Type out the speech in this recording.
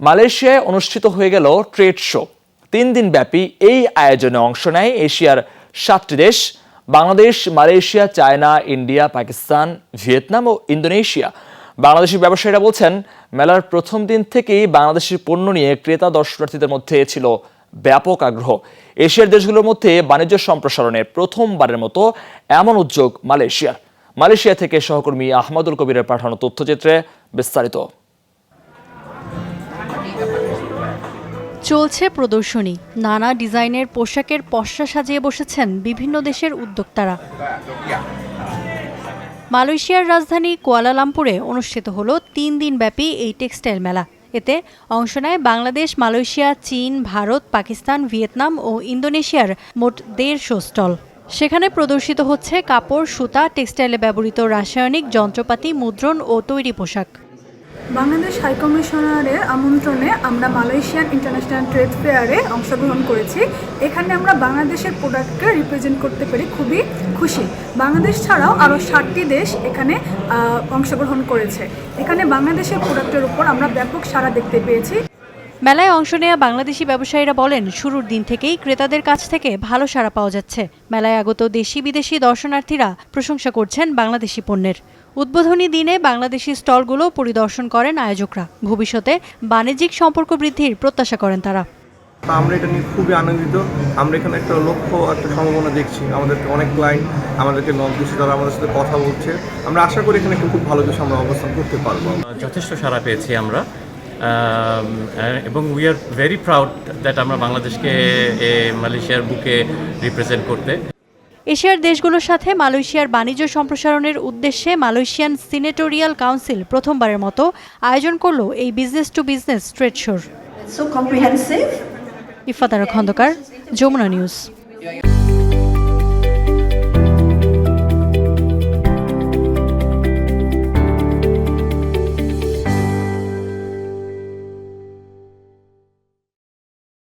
মালয়েশিয়ায় অনুষ্ঠিত হয়ে গেল ট্রেড শো। তিন দিন ব্যাপী এই আয়োজনে অংশ নেয় এশিয়ার সাতটি দেশ, Bangladesh, Malaysia, China, India, Pakistan, Vietnam ও ইন্দোনেশিয়া। বাংলাদেশি ব্যবসায়ীরা বলছেন, মেলার প্রথম দিন থেকেই বাংলাদেশের পণ্য নিয়ে ক্রেতা দর্শনার্থীদের মধ্যে ছিল ব্যাপক আগ্রহ। এশিয়ার দেশগুলোর মধ্যে বাণিজ্য সম্প্রসারণে প্রথমবারের মতো এমন উদ্যোগ মালয়েশিয়ার। মালয়েশিয়া থেকে সহকর্মী আহমদুল কবিরের পাঠানো তথ্যচিত্রে বিস্তারিত। চলছে প্রদর্শনী। নানা ডিজাইনের পোশাকের পসরা সাজিয়ে বসেছেন বিভিন্ন দেশের উদ্যোক্তারা। মালয়েশিয়ার রাজধানী কুয়ালালামপুরে অনুষ্ঠিত হল তিন দিনব্যাপী এই টেক্সটাইল মেলা। এতে অংশ নেয় বাংলাদেশ, মালয়েশিয়া, চীন, ভারত, পাকিস্তান, ভিয়েতনাম ও ইন্দোনেশিয়ার মোট দেড়শো স্টল। সেখানে প্রদর্শিত হচ্ছে কাপড়, সুতা, টেক্সটাইলে ব্যবহৃত রাসায়নিক, যন্ত্রপাতি, মুদ্রণ ও তৈরি পোশাক। বাংলাদেশ হাইকমিশনারের আমন্ত্রণে আমরা মালয়েশিয়ান ইন্টারন্যাশনাল ট্রেড ফেয়ারে অংশগ্রহণ করেছি। এখানে আমরা বাংলাদেশের প্রোডাক্টকে রিপ্রেজেন্ট করতে পেরে খুবই খুশি। বাংলাদেশ ছাড়াও আরও ষাটটি দেশ এখানে অংশগ্রহণ করেছে। এখানে বাংলাদেশের প্রোডাক্টের উপর আমরা ব্যাপক সাড়া দেখতে পেয়েছি। মেলায় অংশ নেওয়া বাংলাদেশি ব্যবসায়ীরা বলেন শুরুর দিন থেকেই ক্রেতাদের কাছ থেকে ভালো সাড়া পাওয়া যাচ্ছে। মেলায় আগত দেশি বিদেশি দর্শনার্থীরা প্রশংসা করছেন বাংলাদেশি পণ্যের। উদ্বোধনী দিনে বাংলাদেশি স্টলগুলো পরিদর্শন করেন আয়োজকরা। ভবিষ্যতে বাণিজ্যিক সম্পর্ক বৃদ্ধির প্রত্যাশা করেন তারা। আমরা এটা নিয়ে খুবই আনন্দিত। আমরা এখানে একটা লক্ষ্য একটা সম্ভাবনা দেখছি। আমাদেরকে অনেক ক্লায়েন্ট আমাদেরকে নক দিচ্ছে তারা আমাদের সাথে কথা বলছে। আমরা আশা করি এখানে খুব ভালো কিছু আমরা অবস্থান করতে পারব। যথেষ্ট সাড়া পেয়েছি আমরা। আম, এবং we are very proud that আমরা বাংলাদেশকে মালয়েশিয়ার বুকে রিপ্রেজেন্ট করতে। এশিয়ার দেশগুলোর সাথে মালয়েশিয়ার বাণিজ্য সম্প্রসারণের উদ্দেশ্যে মালয়েশিয়ান সিনেটোরিয়াল কাউন্সিল প্রথমবারের মতো আয়োজন করল এই বিজনেস টু বিজনেস ট্রেড শোর ইফাতারা খন্দকার যমুনা নিউজ।